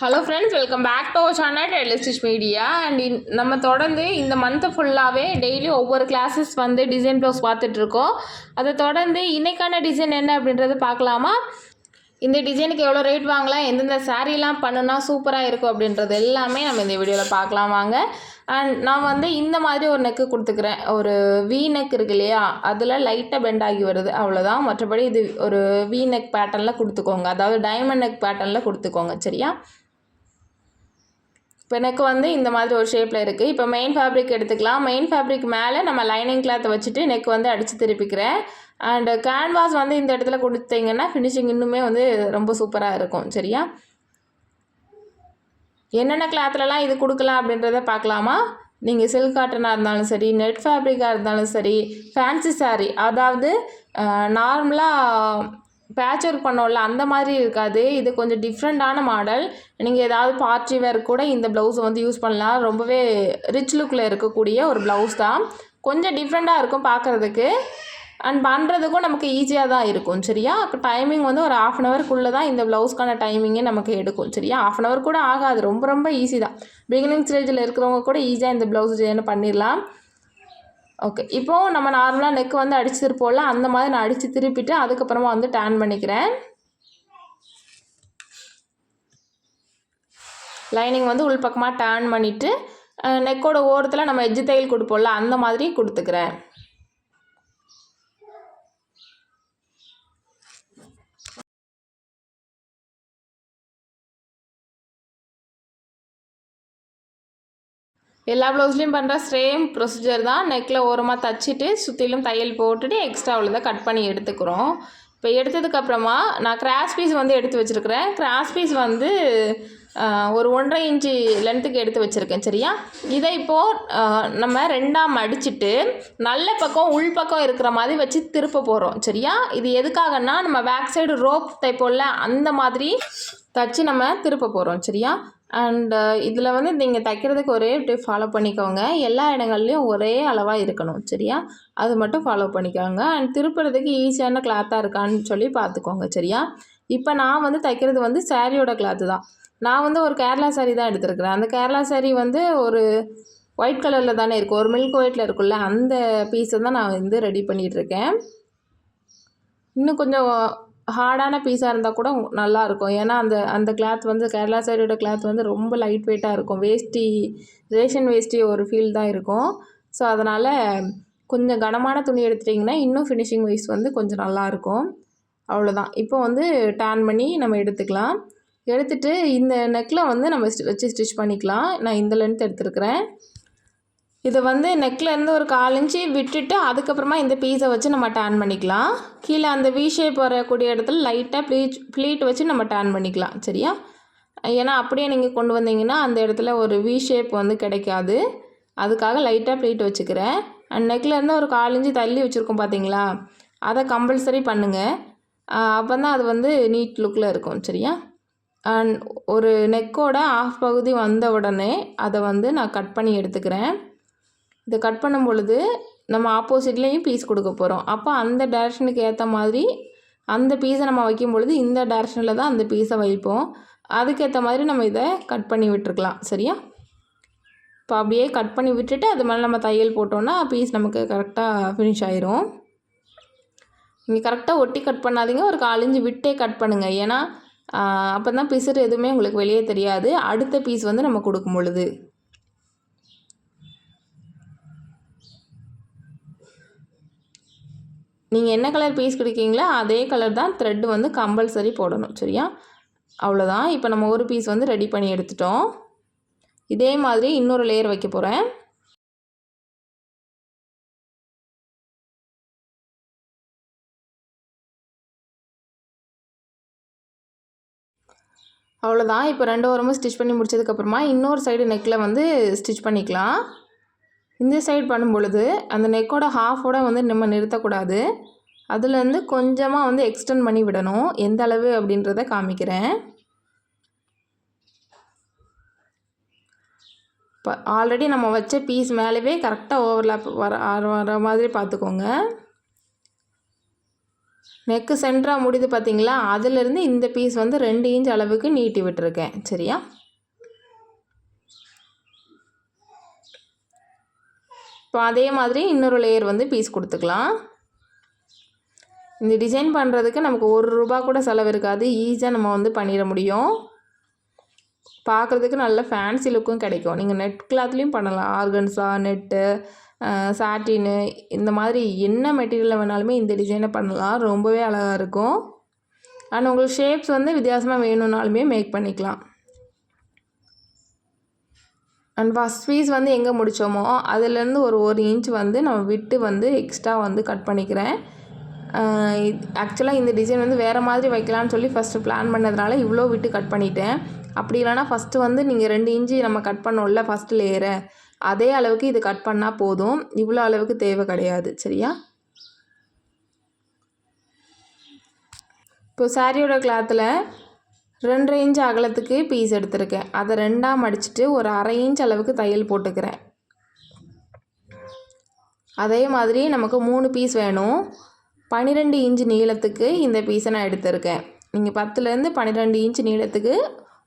Hello friends welcome back to our channel telestitch media and நம்ம தொடர்ந்து இந்த month ஃபுல்லாகவே டெய்லி ஒவ்வொரு கிளாஸஸ் வந்து டிசைன் ப்ளவுஸ் பார்த்துட்ருக்கோம் அதை தொடர்ந்து இன்றைக்கான டிசைன் என்ன அப்படின்றத பார்க்கலாமா? இந்த டிசைனுக்கு எவ்வளோ ரேட் வாங்கலாம் எந்தெந்த சாரீலாம் பண்ணுனா சூப்பராக இருக்கும் அப்படின்றது எல்லாமே நம்ம இந்த வீடியோவில் பார்க்கலாம் வாங்க. அண்ட் நான் வந்து இந்த மாதிரி ஒரு நெக்கு கொடுத்துக்கிறேன். ஒரு வி நெக் இருக்கு இல்லையா? அதில் லைட்டாக பெண்ட் ஆகி வருது. அவ்வளோதான் மற்றபடி இது ஒரு வி நெக் பேட்டர்னில் கொடுத்துக்கோங்க. அதாவது டைமண்ட் நெக் பேட்டர்னில் கொடுத்துக்கோங்க. சரியா? இப்போ எனக்கு வந்து இந்த மாதிரி ஒரு ஷேப்பில் இருக்குது இப்போ மெயின் ஃபேப்ரிக் எடுத்துக்கலாம். மெயின் ஃபேப்ரிக் மேலே நம்ம லைனிங் கிளாத்தை வச்சுட்டு நெக் வந்து அடித்து திருப்பிக்கிறேன். அண்டு கேன்வாஸ் வந்து இந்த இடத்துல கொடுத்தீங்கன்னா ஃபினிஷிங் இன்னுமே வந்து ரொம்ப சூப்பராக இருக்கும். சரியா? என்னென்ன கிளாத்லலாம் இது கொடுக்கலாம் அப்படின்றத பார்க்கலாமா? நீங்கள் சில்க் காட்டனாக இருந்தாலும் சரி நெட் ஃபேப்ரிக்காக இருந்தாலும் சரி ஃபேன்சி சாரீ அதாவது நார்மலாக பேட்ச் ஒர்க் பண்ணோம்ல அந்த மாதிரி இருக்காது. இது கொஞ்சம் டிஃப்ரெண்ட்டான மாடல் நீங்கள் ஏதாவது பார்ட்டி வேர் கூட இந்த ப்ளவுஸை வந்து யூஸ் பண்ணலாம். ரொம்பவே ரிச் லுக்கில் இருக்கக்கூடிய ஒரு ப்ளவுஸ் தான். கொஞ்சம் டிஃப்ரெண்ட்டாக இருக்கும் பார்க்குறதுக்கு. அண்ட் பண்ணுறதுக்கும் நமக்கு ஈஸியாக தான் இருக்கும் சரியா? டைமிங் வந்து ஒரு ஆஃப் அன் ஹவருக்குள்ளே தான் இந்த ப்ளவுஸ்க்கான டைமிங்கே நமக்கு எடுக்கும் சரியா? ஆஃப் அன் ஹவர் கூட ஆகாது. ரொம்ப ரொம்ப ஈஸி தான். பிகினிங் ஸ்டேஜில் இருக்கிறவங்க கூட ஈஸியாக இந்த ப்ளவுஸ் டிசைன் பண்ணிடலாம். ஓகே இப்போது நம்ம நார்மலாக நெக் வந்து அடிச்சிருப்போம்ல அந்த மாதிரி நான் அடித்து திருப்பிட்டு அதுக்கப்புறமா வந்து டேன் பண்ணிக்கிறேன். லைனிங் வந்து உள்பக்கமாக டேர்ன் டேன் பண்ணிவிட்டு நெக்கோட ஓரத்தில் நம்ம எஜ்ஜு தையல் கொடுப்போம்ல அந்த மாதிரி கொடுத்துக்கிறேன். எல்லா ப்ளவுஸ்லேயும் பண்ணுற சேம் ப்ரொசீஜர் தான். நெக்கில் ஓரமாக தச்சுட்டு சுற்றிலும் தையல் போட்டுட்டு எக்ஸ்ட்ரா உள்ளதை கட் பண்ணி எடுத்துக்கிறோம். இப்போ எடுத்ததுக்கப்புறமா நான் கிராஸ் பீஸ் வந்து எடுத்து வச்சுருக்கிறேன். கிராஸ் பீஸ் வந்து ஒரு ஒன்றரை இன்ச்சு லென்த்துக்கு எடுத்து வச்சுருக்கேன் சரியா? இதை இப்போது நம்ம ரெண்டாக மடிச்சுட்டு நல்ல பக்கம் உள் பக்கம் இருக்கிற மாதிரி வச்சு திருப்ப போகிறோம் சரியா? இது எதுக்காகன்னா நம்ம பேக் சைடு ரோப் தைப்போம்ல அந்த மாதிரி தச்சு நம்ம திருப்ப போகிறோம் சரியா? அண்டு uh, இதில் வந்து நீங்கள் தைக்கிறதுக்கு ஒரே டிப் ஃபாலோ பண்ணிக்கோங்க. எல்லா இடங்கள்லையும் ஒரே அளவாக இருக்கணும் சரியா? அது மட்டும் ஃபாலோ பண்ணிக்கோங்க. அண்ட் திருப்புறதுக்கு ஈஸியான கிளாத்தாக இருக்கான்னு சொல்லி பார்த்துக்கோங்க சரியா? இப்போ நான் வந்து தைக்கிறது வந்து சாரியோட கிளாத்து தான். நான் வந்து ஒரு கேரளா saree தான் எடுத்திருக்கிறேன். அந்த கேரளா saree வந்து ஒரு ஒயிட் கலரில் தானே இருக்கும் ஒரு மில்க் ஒயிட்டில் இருக்குல்ல அந்த பீஸை தான் நான் வந்து ரெடி பண்ணிகிட்டு இருக்கேன். இன்னும் கொஞ்சம் ஹார்டான பீஸாக இருந்தால் கூட நல்லா இருக்கும். ஏன்னா அந்த அந்த கிளாத் வந்து கேரளா சைடோட கிளாத் வந்து ரொம்ப லைட் வெயிட்டாக இருக்கும். வேஷ்டி ரேஷன் வேஷ்டி ஒரு ஃபீல் தான் இருக்கும். ஸோ அதனால் கொஞ்சம் கனமான துணி எடுத்துட்டிங்கன்னா இன்னும் ஃபினிஷிங் வைஸ் வந்து கொஞ்சம் நல்லாயிருக்கும் அவ்வளோதான் இப்போ வந்து டேன் பண்ணி நம்ம எடுத்துக்கலாம். எடுத்துகிட்டு இந்த நெக்கில் வந்து நம்ம வச்சு ஸ்டிச் பண்ணிக்கலாம். நான் இந்த லென்த் எடுத்துருக்கிறேன். இதை வந்து நெக்லேருந்து ஒரு கால் இன்ச்சு விட்டுட்டு அதுக்கப்புறமா இந்த பீஸை வச்சு நம்ம டேன் பண்ணிக்கலாம். கீழே அந்த வி ஷேப் வரக்கூடிய இடத்துல லைட்டாக ப்ளீட் ப்ளீட் வச்சு நம்ம டேன் பண்ணிக்கலாம் சரியா? ஏன்னா அப்படியே நீங்கள் கொண்டு வந்தீங்கன்னா அந்த இடத்துல ஒரு வி ஷேப் வந்து கிடைக்காது. அதுக்காக லைட்டாக ப்ளீட் வச்சுக்கிறேன். அண்ட் நெக்கில் இருந்து ஒரு கால் இன்ச்சு தள்ளி வச்சுருக்கோம் பார்த்தீங்களா அதை கம்பல்சரி பண்ணுங்கள் அப்போ தான் அது வந்து நீட் லுக்கில் இருக்கும் சரியா? அண்ட் ஒரு நெக்கோட ஆஃப் பகுதி வந்த உடனே அதை வந்து நான் கட் பண்ணி எடுத்துக்கிறேன். இதை கட் பண்ணும் பொழுது நம்ம ஆப்போசிட்லேயும் பீஸ் கொடுக்க போகிறோம் அப்போ அந்த டேரெக்ஷனுக்கு ஏற்ற மாதிரி அந்த பீஸை நம்ம வைக்கும் பொழுது இந்த டேரெக்ஷனில் தான் அந்த பீஸை வைப்போம். அதுக்கேற்ற மாதிரி நம்ம இதை கட் பண்ணி விட்டுருக்கலாம். சரியா? இப்போ அப்படியே கட் பண்ணி விட்டுட்டு அது மேலே நம்ம தையல் போட்டோன்னா பீஸ் நமக்கு கரெக்டாக ஃபினிஷ் ஆயிரும். நீங்கள் கரெக்டாக ஒட்டி கட் பண்ணாதீங்க. ஒரு காலஞ்சு விட்டே கட் பண்ணுங்கள் ஏன்னா அப்போ தான் பிசுறு எதுவுமே உங்களுக்கு வெளியே தெரியாது. அடுத்த பீஸ் வந்து நம்ம கொடுக்கும் பொழுது. நீங்கள் என்ன கலர் பீஸ் கொடுக்கீங்களோ அதே கலர் தான் த்ரெட்டு வந்து கம்பல்சரி போடணும் சரியா? அவ்வளோதான் இப்போ நம்ம ஒரு பீஸ் வந்து ரெடி பண்ணி எடுத்துட்டோம். இதே மாதிரி இன்னொரு லேயர் வைக்க போகிறேன் அவ்வளோதான் இப்போ ரெண்டு ஓரமும் ஸ்டிச் பண்ணி முடிச்சதுக்கப்புறமா இன்னொரு சைடு நெக்கில் வந்து ஸ்டிச் பண்ணிக்கலாம். இந்த சைடு பண்ணும் பொழுது அந்த நெக்கோட ஹாஃபோட வந்து நம்ம நிறுத்தக்கூடாது. அதுலேருந்து கொஞ்சமாக வந்து எக்ஸ்டெண்ட் பண்ணி விடணும். எந்த அளவு அப்படின்றத காமிக்கிறேன். இப்போ ஆல்ரெடி நம்ம வச்ச பீஸ் மேலேவே கரெக்டாக ஓவர்லாப் வர வர மாதிரி பார்த்துக்கோங்க. நெக்கு சென்டராக முடிது பார்த்தீங்களா? அதுலேருந்து இந்த பீஸ் வந்து ரெண்டு இன்ச் அளவுக்கு நீட்டி விட்டுருக்கேன். சரியா? இப்போ அதே மாதிரி இன்னொரு லேயர் வந்து பீஸ் கொடுத்துக்கலாம். இந்த டிசைன் பண்ணுறதுக்கு நமக்கு ஒரு ரூபா கூட செலவு இருக்காது. ஈஸியாக நம்ம வந்து பண்ணிட முடியும். பார்க்குறதுக்கு நல்ல ஃபேன்சி லுக்கும் கிடைக்கும். நீங்கள் நெட் கிளாத்லேயும் பண்ணலாம். ஆர்கன்ஸா நெட்டு சாட்டினு இந்த மாதிரி என்ன மெட்டீரியலில் வேணாலுமே இந்த டிசைனை பண்ணலாம். ரொம்பவே அழகாக இருக்கும். அண்ட் உங்களுக்கு ஷேப்ஸ் வந்து வித்தியாசமாக வேணும்னாலுமே மேக் பண்ணிக்கலாம். அண்ட் ஃபஸ்ட் பீஸ் வந்து எங்கே முடித்தோமோ அதுலேருந்து ஒரு ஒரு இன்ச் வந்து நம்ம விட்டு வந்து எக்ஸ்ட்ரா வந்து கட் பண்ணிக்கிறேன். ஆக்சுவலாக இந்த டிசைன் வந்து வேறு மாதிரி வைக்கலான்னு சொல்லி ஃபஸ்ட்டு பிளான் பண்ணதுனால இவ்வளோ விட்டு கட் பண்ணிட்டேன். அப்படி இல்லைனா ஃபஸ்ட்டு வந்து நீங்கள் ரெண்டு இன்ச்சு நம்ம கட் பண்ணோம்ல ஃபஸ்ட்டு லேயரை அதே அளவுக்கு இது கட் பண்ணால் போதும். இவ்வளோ அளவுக்கு தேவை கிடையாது. சரியா? இப்போ சாரியோட கிளாத்தில் ரெண்டரை இன்ச் அகலத்துக்கு பீஸ் எடுத்திருக்கேன். அதை ரெண்டாக மடிச்சுட்டு ஒரு அரை இன்ச் அளவுக்கு தையல் போட்டுக்கிறேன். அதே மாதிரி நமக்கு மூணு பீஸ் வேணும். பன்னிரெண்டு இன்ச் நீளத்துக்கு இந்த பீஸை நான் எடுத்திருக்கேன். நீங்கள் பத்துலேருந்து பன்னிரெண்டு இன்ச் நீளத்துக்கு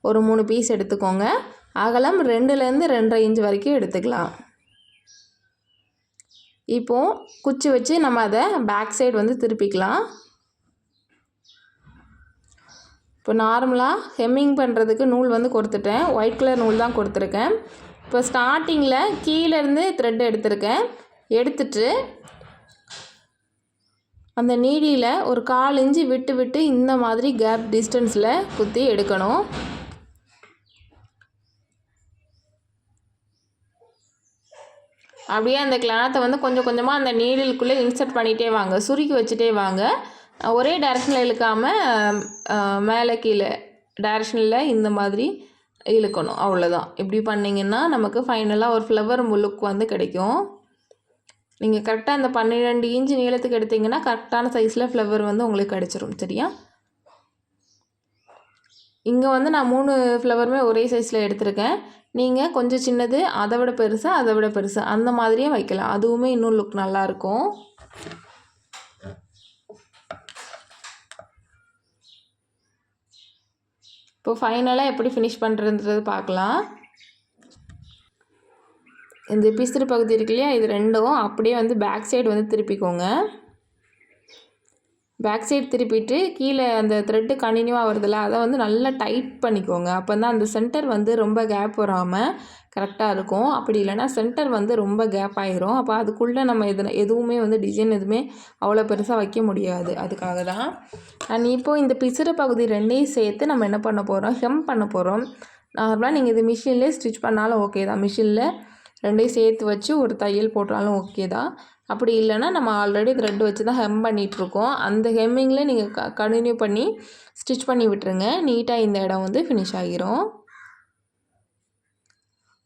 ஒரு மூணு பீஸ் எடுத்துக்கோங்க. அகலம் ரெண்டுலேருந்து ரெண்டரை இன்ச் வரைக்கும் எடுத்துக்கலாம். இப்போது குச்சி வச்சு நம்ம அதை பேக் சைடு வந்து திருப்பிக்கலாம். இப்போ நார்மலாக ஹெம்மிங் பண்ணுறதுக்கு நூல் வந்து கொடுத்துட்டேன். ஒயிட் கலர் நூல் தான் கொடுத்துருக்கேன். இப்போ ஸ்டார்டிங்கில் கீழேருந்து த்ரெட் எடுத்திருக்கேன். எடுத்துட்டு அந்த நீடியில் ஒரு கால் இஞ்சி விட்டு விட்டு இந்த மாதிரி கேப் டிஸ்டன்ஸில் குத்தி எடுக்கணும். அப்படியே அந்த கிளாத்தை வந்து கொஞ்சம் கொஞ்சமாக அந்த நீடிலுக்குள்ளே இன்சர்ட் பண்ணிகிட்டே வாங்க. சுருக்கி வச்சுட்டே வாங்க. ஒரே டேரெக்ஷனில் இழுக்காமல் மேலே கீழே டேரெக்ஷனில் இந்த மாதிரி இழுக்கணும். அவ்வளோதான் இப்படி பண்ணிங்கன்னா நமக்கு ஃபைனலாக ஒரு ஃப்ளவர் லுக் வந்து கிடைக்கும். நீங்கள் கரெக்டாக அந்த பன்னிரெண்டு இன்ச்சு நீளத்துக்கு எடுத்திங்கன்னா கரெக்டான சைஸில் ஃப்ளவர் வந்து உங்களுக்கு கிடச்சிரும். சரியா? இங்கே வந்து நான் மூணு ஃப்ளவருமே ஒரே சைஸில் எடுத்திருக்கேன். நீங்கள் கொஞ்சம் சின்னது அதை விட பெருசு அதை விட பெருசு அந்த மாதிரியே வைக்கலாம். அதுவுமே இன்னும் லுக் நல்லாயிருக்கும் இப்போ ஃபைனலாக எப்படி ஃபினிஷ் பண்ணுறதுன்றது பார்க்கலாம். இந்த பிசிறு பகுதி இருக்கு இல்லையா? இது ரெண்டும் அப்படியே வந்து பேக் சைடு வந்து திருப்பிக்கோங்க. பேக் சைடு திருப்பிட்டு கீழே அந்த த்ரெட்டு கண்டினியூவாக வருதுல்ல அதை வந்து நல்லா டைட் பண்ணிக்கோங்க. அப்போ தான் அந்த சென்டர் வந்து ரொம்ப கேப் வராமல் கரெக்டாக இருக்கும். அப்படி இல்லைனா சென்டர் வந்து ரொம்ப கேப் ஆகிரும் அப்போ அதுக்குள்ளே நம்ம எது எதுவுமே வந்து டிசைன் எதுவுமே அவ்வளோ பெருசாக வைக்க முடியாது. அதுக்காக தான். அண்ட் இப்போது இந்த பிசுறு பகுதி ரெண்டையும் சேர்த்து நம்ம என்ன பண்ண போகிறோம் ஹெம் பண்ண போகிறோம் நார்மலாக நீங்கள் இது மிஷின்லேயே ஸ்டிச் பண்ணாலும் ஓகே தான். மிஷினில் ரெண்டையும் சேர்த்து வச்சு ஒரு தையல் போட்டாலும் ஓகே தான். அப்படி இல்லைன்னா நம்ம ஆல்ரெடி த்ரெட் வச்சு தான் ஹெம் பண்ணிகிட்ருக்கோம் அந்த ஹெம்மிங்கில் நீங்கள் க கண்டினியூ பண்ணி ஸ்டிச் பண்ணி விட்டுருங்க. நீட்டாக இந்த இடம் வந்து ஃபினிஷ் ஆகிரும்.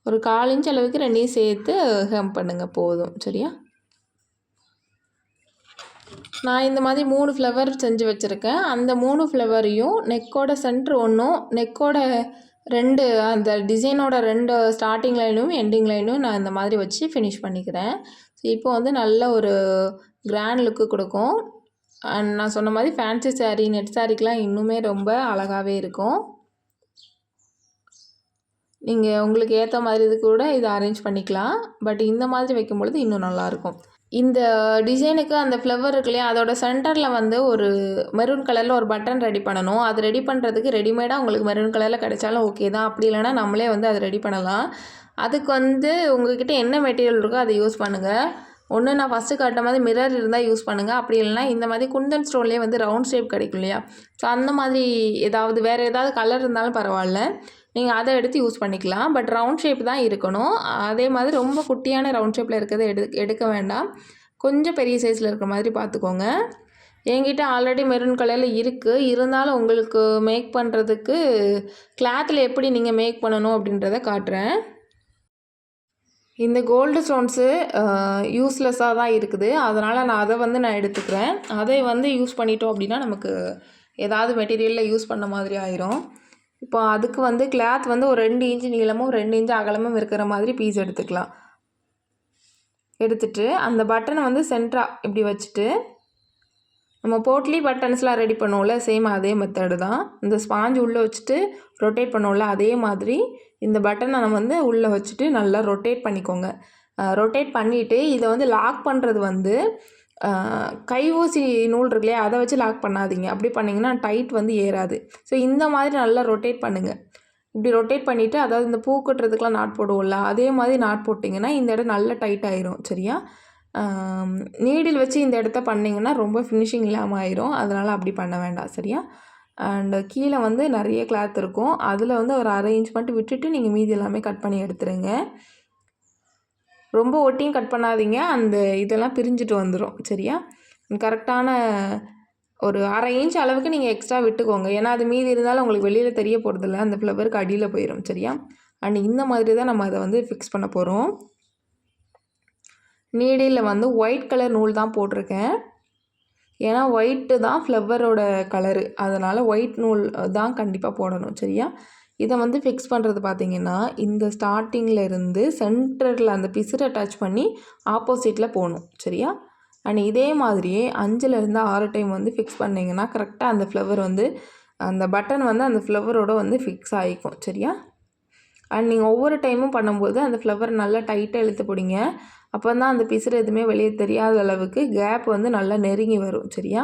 ஒரு கால் இன்ச் அளவுக்கு ரெண்டையும் சேர்த்து ஹெம் பண்ணுங்கள் போதும். சரியா? நான் இந்த மாதிரி மூணு ஃப்ளவர் செஞ்சு வச்சுருக்கேன். அந்த மூணு ஃப்ளவரையும் நெக்கோட சென்ட்ரு ஒன்றும் நெக்கோட ரெண்டு அந்த டிசைனோட ரெண்டு ஸ்டார்டிங் லைனும் எண்டிங் லைனும் நான் இந்த மாதிரி வச்சு ஃபினிஷ் பண்ணிக்கிறேன். ஸோ இப்போ வந்து நல்ல ஒரு கிராண்ட் லுக்கு கொடுக்கும். அண்ட் நான் சொன்ன மாதிரி ஃபேன்சி சாரீ நெட் சாரீக்கெலாம் இன்னுமே ரொம்ப அழகாகவே இருக்கும். நீங்கள் உங்களுக்கு ஏற்ற மாதிரி இது கூட இதை அரேஞ்ச் பண்ணிக்கலாம். பட் இந்த மாதிரி வைக்கும் பொழுது இன்னும் நல்லாயிருக்கும் இந்த டிசைனுக்கு அந்த ஃப்ளவர் இருக்கு இல்லையா அதோட சென்டரில் வந்து ஒரு மெரூன் கலரில் ஒரு பட்டன் ரெடி பண்ணணும். அது ரெடி பண்ணுறதுக்கு ரெடிமேடாக உங்களுக்கு மெரூன் கலரில் கிடைச்சாலும் ஓகே தான். அப்படி இல்லைனா நம்மளே வந்து அதை ரெடி பண்ணலாம். அதுக்கு வந்து உங்கள்கிட்ட என்ன மெட்டீரியல் இருக்கோ அதை யூஸ் பண்ணுங்கள் ஒன்று நான் ஃபஸ்ட்டு காட்ட மாதிரி மிரர் இருந்தால் யூஸ் பண்ணுங்கள் அப்படி இல்லைனா இந்த மாதிரி குந்தன் ஸ்டோன்லேயே வந்து ரவுண்ட் ஷேப் கிடைக்கும் இல்லையா? ஸோ அந்த மாதிரி ஏதாவது வேறு ஏதாவது கலர் இருந்தாலும் பரவாயில்ல. நீங்கள் அதை எடுத்து யூஸ் பண்ணிக்கலாம். பட் ரவுண்ட் ஷேப் தான் இருக்கணும். அதே மாதிரி ரொம்ப குட்டியான ரவுண்ட் ஷேப்பில் இருக்கிறத எடு எடுக்க வேண்டாம். கொஞ்சம் பெரிய சைஸில் இருக்கிற மாதிரி பார்த்துக்கோங்க. என்கிட்ட ஆல்ரெடி மெரூன் கலரில் இருக்குது இருந்தாலும் உங்களுக்கு மேக் பண்ணுறதுக்கு கிளாத்தில் எப்படி நீங்கள் மேக் பண்ணணும் அப்படின்றத காட்டுறேன். இந்த கோல்டு ஸ்டோன்ஸு யூஸ்லெஸ்ஸாக தான் இருக்குது. அதனால் நான் அதை வந்து நான் எடுத்துக்கிறேன். அதை வந்து யூஸ் பண்ணிட்டோம் அப்படின்னா நமக்கு ஏதாவது மெட்டீரியலில் யூஸ் பண்ண மாதிரி ஆயிரும். இப்போ அதுக்கு வந்து கிளாத் வந்து ஒரு ரெண்டு இன்ச்சு நீளமும் ரெண்டு இன்ச்சு அகலமும் இருக்கிற மாதிரி பீஸ் எடுத்துக்கலாம். எடுத்துட்டு அந்த பட்டனை வந்து சென்ட்ரா இப்படி வச்சுட்டு நம்ம போட்லி பட்டன்ஸ்லாம் ரெடி பண்ணுவோம்ல சேம் அதே மெத்தடு தான். இந்த ஸ்பாஞ்ச் உள்ளே வச்சுட்டு ரொட்டேட் பண்ணுவோம்ல அதே மாதிரி இந்த பட்டனை நம்ம வந்து உள்ளே வச்சுட்டு நல்லா ரொட்டேட் பண்ணிக்கோங்க. ரொட்டேட் பண்ணிவிட்டு இதை வந்து லாக் பண்ணுறது வந்து கைஓசி நூல் இருக்கு இல்லையா அதை வச்சு லாக் பண்ணாதீங்க. அப்படி பண்ணிங்கன்னா டைட் வந்து ஏறாது. ஸோ இந்த மாதிரி நல்லா ரொட்டேட் பண்ணுங்கள் இப்படி ரொட்டேட் பண்ணிவிட்டு அதாவது இந்த பூ கட்டுறதுக்கெலாம் நாட் போடுவோம்ல அதே மாதிரி நாட் போட்டிங்கன்னா இந்த இடம் நல்லா டைட் ஆயிரும் சரியா? நீடில் வச்சு இந்த இடத்த பண்ணிங்கன்னா ரொம்ப ஃபினிஷிங் இல்லாமல் ஆயிரும். அதனால் அப்படி பண்ண வேண்டாம் சரியா? அண்டு கீழே வந்து நிறைய கிளாத் இருக்கும். அதில் வந்து ஒரு அரேஞ்ச்மெண்ட் விட்டுட்டு நீங்கள் மீதி எல்லாமே கட் பண்ணி எடுத்துருங்க. ரொம்ப ஒட்டியும் கட் பண்ணாதீங்க. அந்த இதெல்லாம் பிரிஞ்சுட்டு வந்துடும் சரியா? கரெக்டான ஒரு அரை இன்ச் அளவுக்கு நீங்கள் எக்ஸ்ட்ரா விட்டுக்கோங்க. ஏன்னா அது மீதி இருந்தாலும் உங்களுக்கு வெளியில் தெரிய போகிறதில்ல அந்த ஃப்ளவருக்கு அடியில் போயிடும் சரியா? அண்ட் இந்த மாதிரி தான் நம்ம அதை வந்து ஃபிக்ஸ் பண்ண போகிறோம் நீடியில் வந்து ஒயிட் கலர் நூல் தான் போட்டிருக்கேன். ஏன்னா ஒயிட்டு தான் ஃப்ளவரோட கலரு அதனால் ஒயிட் நூல் தான் கண்டிப்பாக போடணும். சரியா? இதை வந்து ஃபிக்ஸ் பண்ணுறது பார்த்தீங்கன்னா இந்த ஸ்டார்டிங்கில் இருந்து சென்டரில் அந்த பிசுரை டச் பண்ணி ஆப்போசிட்டில் போகணும் சரியா? அண்ட் இதே மாதிரியே அஞ்சுலேருந்து ஆறு டைம் வந்து ஃபிக்ஸ் பண்ணிங்கன்னா கரெக்டாக அந்த ஃப்ளவர் வந்து அந்த பட்டன் வந்து அந்த ஃப்ளவரோட வந்து ஃபிக்ஸ் ஆகிக்கும் சரியா? அண்ட் நீங்கள் ஒவ்வொரு டைமும் பண்ணும்போது அந்த ஃப்ளவர் நல்லா டைட்டாக இழுத்து பிடிங்க. அப்போ தான் அந்த பிசுறு எதுவுமே வெளியே தெரியாத அளவுக்கு கேப் வந்து நல்லா நெருங்கி வரும் சரியா?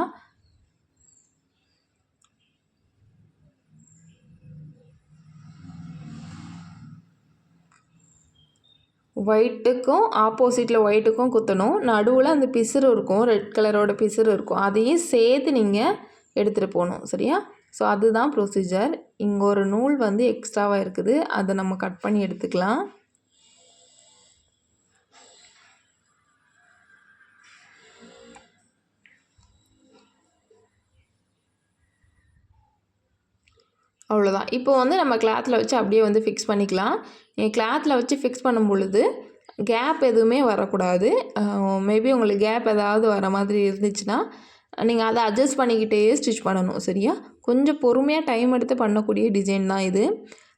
ஒயிட்டுக்கும் ஆப்போசிட்டில் ஒயிட்டுக்கும் குத்தணும். நடுவில் அந்த பிசுறு இருக்கும். ரெட் கலரோட பிசுறு இருக்கும். அதையும் சேர்த்து நீங்கள் எடுத்துகிட்டு போகணும். சரியா? ஸோ அதுதான் ப்ரொசீஜர் இங்கே ஒரு நூல் வந்து எக்ஸ்ட்ராவாக இருக்குது. அதை நம்ம கட் பண்ணி எடுத்துக்கலாம். அவ்வளோதான் இப்போ வந்து நம்ம கிளாத்தில் வச்சு அப்படியே வந்து ஃபிக்ஸ் பண்ணிக்கலாம். நீங்கள் கிளாத்தில் வச்சு ஃபிக்ஸ் பண்ணும் பொழுது கேப் எதுவுமே வரக்கூடாது. மேபி உங்களுக்கு கேப் ஏதாவது வர மாதிரி இருந்துச்சுன்னா நீங்கள் அதை அட்ஜஸ்ட் பண்ணிக்கிட்டே ஸ்டிச் பண்ணணும் சரியா? கொஞ்சம் பொறுமையாக டைம் எடுத்து பண்ணக்கூடிய டிசைன் தான் இது.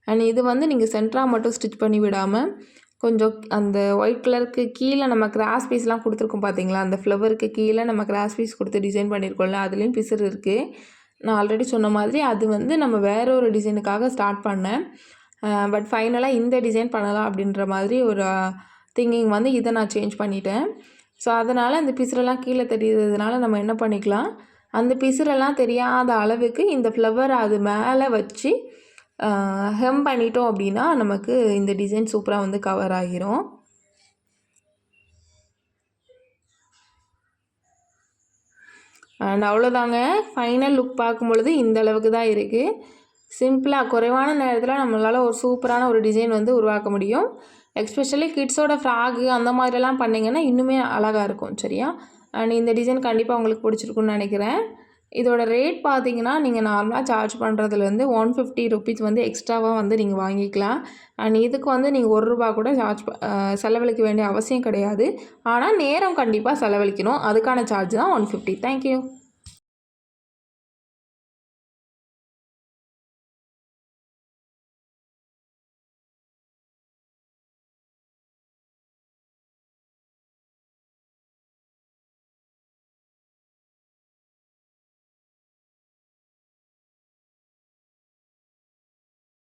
அண்ட் இது வந்து நீங்கள் சென்டராக மட்டும் ஸ்டிச் பண்ணி விடாமல் கொஞ்சம் அந்த ஒயிட் கலருக்கு கீழே நம்ம கிராஸ் பீஸ்லாம் கொடுத்துருக்கோம் பார்த்தீங்களா அந்த ஃப்ளவருக்கு கீழே நம்ம கிராஸ் பீஸ் கொடுத்து டிசைன் பண்ணியிருக்கோம்ல அதுலேயும் பிசர் இருக்குது நான் ஆல்ரெடி சொன்ன மாதிரி அது வந்து நம்ம வேற ஒரு டிசைனுக்காக ஸ்டார்ட் பண்ணேன். பட் ஃபைனலாக இந்த டிசைன் பண்ணலாம் அப்படின்ற மாதிரி ஒரு திங்கிங் வந்து இதை நான் சேஞ்ச் பண்ணிட்டேன். ஸோ அதனால் அந்த பிசுரெல்லாம் கீழே தெரியுறதுனால நம்ம என்ன பண்ணிக்கலாம்? அந்த பிசுரெல்லாம் தெரியாத அளவுக்கு இந்த ஃப்ளவர் அது மேலே வச்சு ஹெம் பண்ணிட்டோம் அப்படின்னா நமக்கு இந்த டிசைன் சூப்பராக வந்து கவர் ஆகிரும். அண்ட் அவ்வளோதாங்க ஃபைனல் லுக் பார்க்கும் பொழுது இந்த அளவுக்கு தான் இருக்குது சிம்பிளாக குறைவான நேரத்தில் நம்மளால் ஒரு சூப்பரான ஒரு டிசைன் வந்து உருவாக்க முடியும். எக்ஸ்பெஷலி கிட்ஸோட ஃப்ராகு அந்த மாதிரிலாம் பண்ணிங்கன்னா இன்னுமே அழகாக இருக்கும் சரியா? அண்ட் இந்த டிசைன் கண்டிப்பாக உங்களுக்கு பிடிச்சிருக்குன்னு நினைக்கிறேன். இதோட ரேட் பார்த்தீங்கன்னா நீங்கள் நார்மலாக சார்ஜ் பண்ணுறதுலேருந்து ஒன் ஃபிஃப்டி ருபீஸ் வந்து எக்ஸ்ட்ராவாக வந்து நீங்கள் வாங்கிக்கலாம். அண்ட் இதுக்கு வந்து நீங்கள் ஒரு ரூபா கூட சார்ஜ் செலவழிக்க வேண்டிய அவசியம் கிடையாது. ஆனால் நேரம் கண்டிப்பாக செலவழிக்கணும். அதுக்கான சார்ஜ் தான் ஒன் ஃபிஃப்டி தேங்க்யூ